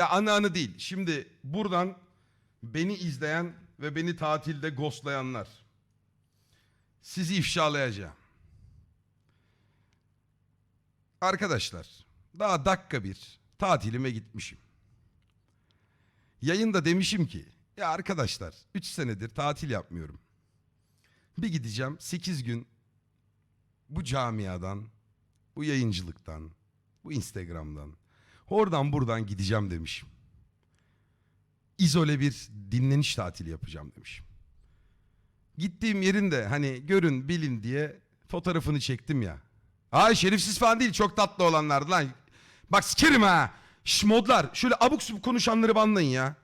Ya anı anı değil. Şimdi buradan beni izleyen ve beni tatilde ghostlayanlar. Sizi ifşalayacağım. Arkadaşlar daha dakika bir tatilime gitmişim. Yayında demişim ki ya arkadaşlar 3 senedir tatil yapmıyorum. Bir gideceğim 8 gün bu camiadan, bu yayıncılıktan, bu Instagram'dan, oradan buradan gideceğim demişim. İzole bir dinleniş tatili yapacağım demişim. Gittiğim yerin de hani görün bilin diye fotoğrafını çektim ya. Ay şerifsiz falan değil çok tatlı olanlardı lan. Bak sikerim ha. Şş modlar şöyle abuk subuk konuşanları banlayın ya.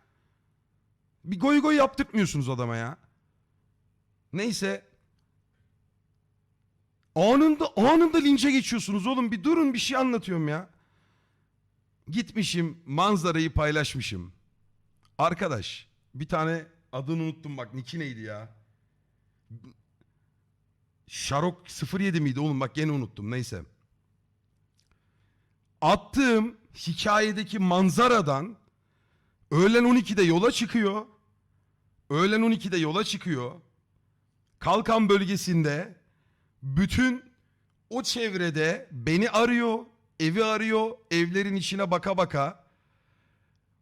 Bir goy goy yaptırtmıyorsunuz adama ya. Neyse. Anında anında linçe geçiyorsunuz oğlum. Bir durun bir şey anlatıyorum ya. Gitmişim manzarayı paylaşmışım. Arkadaş bir tane adını unuttum bak Niki neydi ya? Şarok 07 miydi oğlum bak gene unuttum neyse. Attığım hikayedeki manzaradan öğlen 12'de yola çıkıyor. Öğlen 12'de yola çıkıyor. Kalkan bölgesinde bütün o çevrede beni arıyor, evi arıyor, evlerin içine baka baka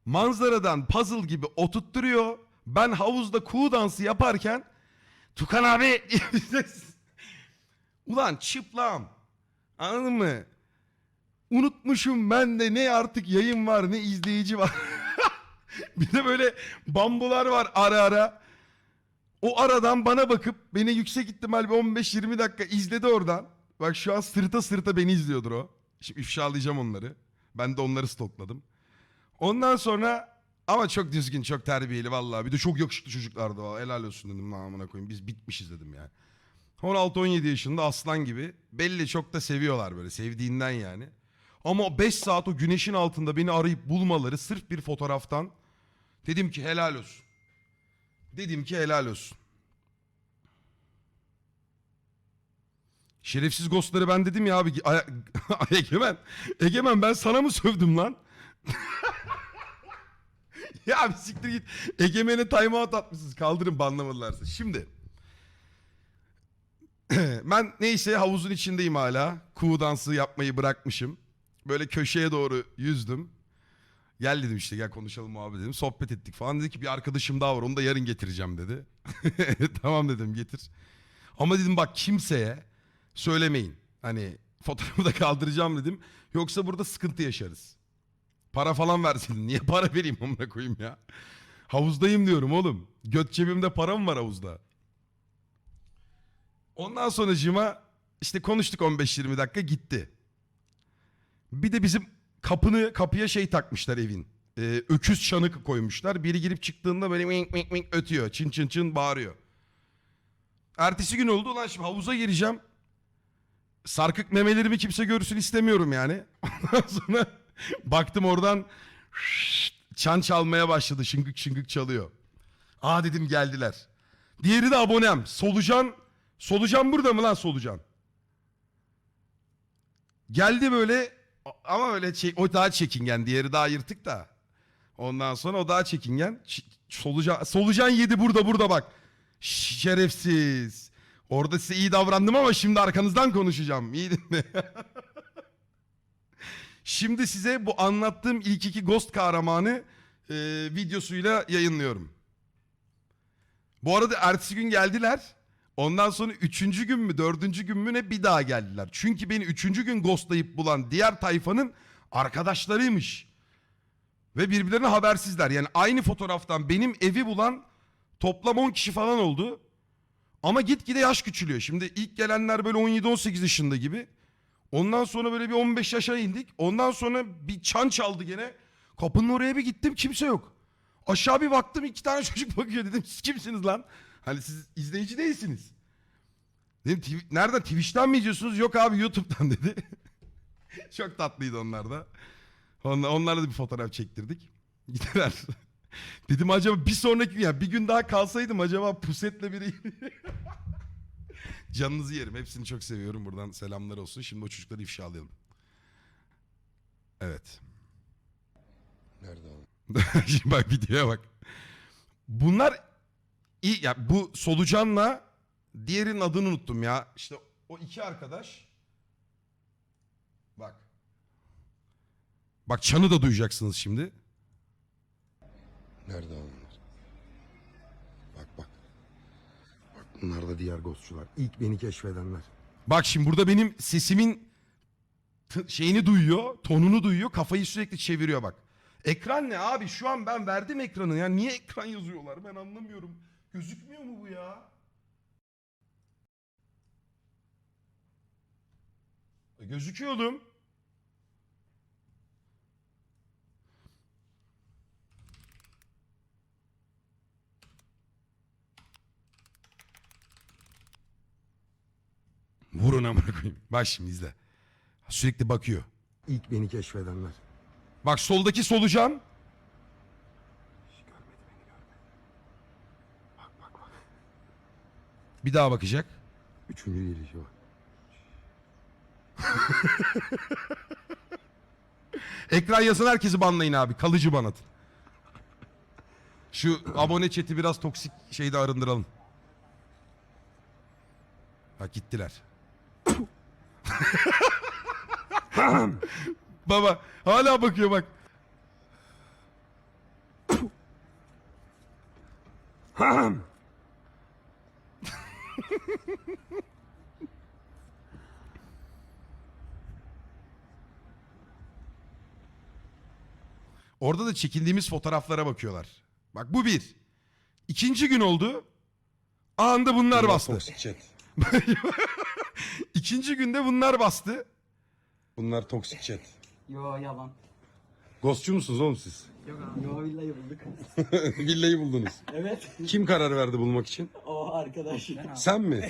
manzaradan puzzle gibi oturtturuyor. Ben havuzda kuğu dansı yaparken Tukan abi. Ulan çıplam. Anladın mı? Unutmuşum ben de ne artık yayın var ne izleyici var. bir de böyle bambular var ara ara. O aradan bana bakıp beni yüksek ihtimal bir 15-20 dakika izledi oradan. Bak şu an sırta sırta beni izliyordur o. Şimdi ifşalayacağım onları. Ben de onları stokladım. Ondan sonra ama çok düzgün, çok terbiyeli vallahi. Bir de çok yakışıklı çocuklardı. vallahi. Helal olsun dedim namına koyayım. Biz bitmişiz dedim yani. 16-17 yaşında aslan gibi. Belli çok da seviyorlar böyle sevdiğinden yani. Ama 5 saat o güneşin altında beni arayıp bulmaları sırf bir fotoğraftan. Dedim ki helal olsun. Dedim ki helal olsun. Şerefsiz ghostları ben dedim ya abi. Ay- Egemen. Egemen ben sana mı sövdüm lan? ya bir siktir git. Egemen'e timeout atmışsınız. Kaldırın banlamadılarsa. Şimdi. ben neyse havuzun içindeyim hala. Kuğu dansı yapmayı bırakmışım. Böyle köşeye doğru yüzdüm. Gel dedim işte gel konuşalım muhabbet dedim. Sohbet ettik falan. Dedi ki bir arkadaşım daha var onu da yarın getireceğim dedi. tamam dedim getir. Ama dedim bak kimseye söylemeyin. Hani fotoğrafı da kaldıracağım dedim. Yoksa burada sıkıntı yaşarız. Para falan versin. Niye para vereyim amına koyayım ya? Havuzdayım diyorum oğlum. Göt cebimde para mı var havuzda? Ondan sonra işte konuştuk 15-20 dakika gitti. Bir de bizim kapını kapıya şey takmışlar evin. Ee, öküz çanı koymuşlar. Biri girip çıktığında böyle mink mink mink ötüyor. Çın çın çın bağırıyor. Ertesi gün oldu. Ulan şimdi havuza gireceğim. Sarkık memelerimi kimse görsün istemiyorum yani. Ondan sonra baktım oradan çan çalmaya başladı. Şıngık şıngık çalıyor. Aa dedim geldiler. Diğeri de abonem. Solucan. Solucan burada mı lan Solucan? Geldi böyle ama öyle çek- o daha çekingen. Diğeri daha yırtık da. Ondan sonra o daha çekingen. Solucan, solucan yedi burada burada bak. Şerefsiz. Orada size iyi davrandım ama şimdi arkanızdan konuşacağım. İyi dinle. şimdi size bu anlattığım ilk iki Ghost kahramanı e, videosuyla yayınlıyorum. Bu arada ertesi gün geldiler. Ondan sonra üçüncü gün mü dördüncü gün mü ne bir daha geldiler. Çünkü beni üçüncü gün ghostlayıp bulan diğer tayfanın arkadaşlarıymış. Ve birbirlerine habersizler. Yani aynı fotoğraftan benim evi bulan toplam 10 kişi falan oldu. Ama gitgide yaş küçülüyor. Şimdi ilk gelenler böyle 17-18 yaşında gibi. Ondan sonra böyle bir 15 yaşa indik. Ondan sonra bir çan çaldı gene. Kapının oraya bir gittim kimse yok. Aşağı bir baktım iki tane çocuk bakıyor dedim siz kimsiniz lan? Hani siz izleyici değilsiniz. Dedim "Tw- nereden Twitch'ten mi izliyorsunuz? Yok abi YouTube'dan dedi. Çok tatlıydı onlar da. Onlar, onlarla da bir fotoğraf çektirdik. Gittiler. Dedim acaba bir sonraki ya bir gün daha kalsaydım acaba pusetle biri Canınızı yerim. Hepsini çok seviyorum. Buradan selamlar olsun. Şimdi o çocukları ifşalayalım. Evet. Nerede o? Şimdi bak videoya bak. Bunlar iyi ya bu solucanla diğerinin adını unuttum ya. İşte o iki arkadaş. Bak. Bak çanı da duyacaksınız şimdi. Nerede onlar? Bak bak. Bak bunlar da diğer ghostçular. İlk beni keşfedenler. Bak şimdi burada benim sesimin şeyini duyuyor, tonunu duyuyor, kafayı sürekli çeviriyor bak. Ekran ne abi? Şu an ben verdim ekranı ya. Niye ekran yazıyorlar? Ben anlamıyorum. Gözükmüyor mu bu ya? E, gözüküyor Vurun amına koyayım. Bak şimdi izle. Sürekli bakıyor. İlk beni keşfedenler. Bak soldaki solucan. Hiç görmedi beni görmedi. Bak bak bak. Bir daha bakacak. Üçüncü gelişi var. Ekran yazan herkesi banlayın abi. Kalıcı ban atın. Şu abone chat'i biraz toksik şeyde arındıralım. Bak gittiler. Baba hala bakıyor bak. Orada da çekildiğimiz fotoğraflara bakıyorlar. Bak bu bir. İkinci gün oldu. Anında bunlar bastı. İkinci günde bunlar bastı. Bunlar toksik chat. Yo yalan. Ghostçu musunuz oğlum siz? Yok abi. Yo villayı bulduk. Villayı buldunuz. evet. Kim karar verdi bulmak için? O arkadaş. Sen mi?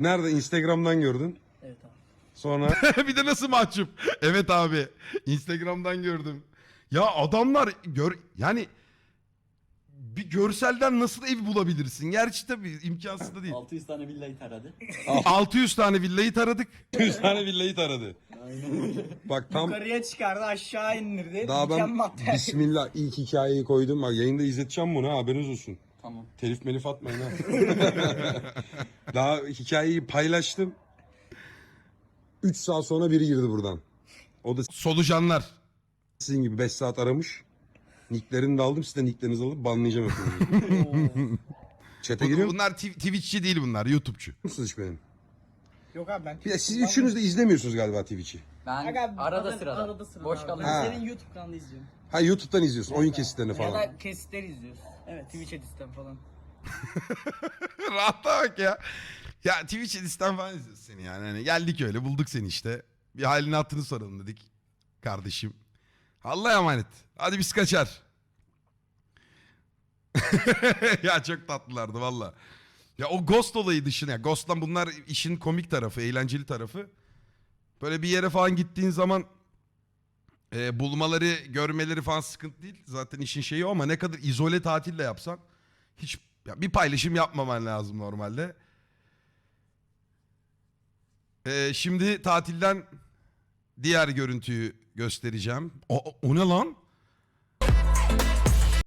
Nerede? Instagram'dan gördün. Evet abi. Sonra bir de nasıl mahcup. Evet abi. Instagram'dan gördüm. Ya adamlar gör yani bir görselden nasıl ev bulabilirsin? Gerçi tabii imkansız da değil. 600 tane villayı taradı. 600 tane villayı taradık. 100 tane villayı taradı. Bak tam Yukarıya çıkardı aşağı indirdi. daha ben. Bismillah ilk hikayeyi koydum. Bak yayında izleteceğim bunu ha haberiniz olsun. Tamam. Telif melif atmayın ha. Daha hikayeyi paylaştım. 3 saat sonra biri girdi buradan. O da Solucanlar. sizin gibi 5 saat aramış. Nicklerini de aldım. Siz de nicklerinizi alıp banlayacağım hepinizi. Chat'e Bu- giriyor bunlar Tw- Twitch'çi değil bunlar. YouTube'çu. musunuz hiç benim? Yok abi ben. Bir de siz üçünüz de izlemiyorsunuz galiba Twitch'i. Ben Aga, arada bazen sırada. Arada sırada Boş abi. Ha. Senin YouTube kanalını izliyorum. Ha YouTube'dan izliyorsun. Oyun kesitlerini Ya falan. da kesitler izliyoruz. Evet. Twitch editten falan. Rahata bak ya. Ya Twitch Edis'ten falan izliyoruz seni yani. Hani geldik öyle bulduk seni işte. Bir halini hatırını soralım dedik. Kardeşim. Allah'a emanet. Hadi biz kaçar. ya çok tatlılardı valla. Ya o Ghost olayı dışında. Ghost'tan bunlar işin komik tarafı, eğlenceli tarafı. Böyle bir yere falan gittiğin zaman e, bulmaları, görmeleri falan sıkıntı değil. Zaten işin şeyi o ama ne kadar izole tatille yapsan hiç ya bir paylaşım yapmaman lazım normalde. Ee, şimdi tatilden diğer görüntüyü göstereceğim. O, o- ne lan?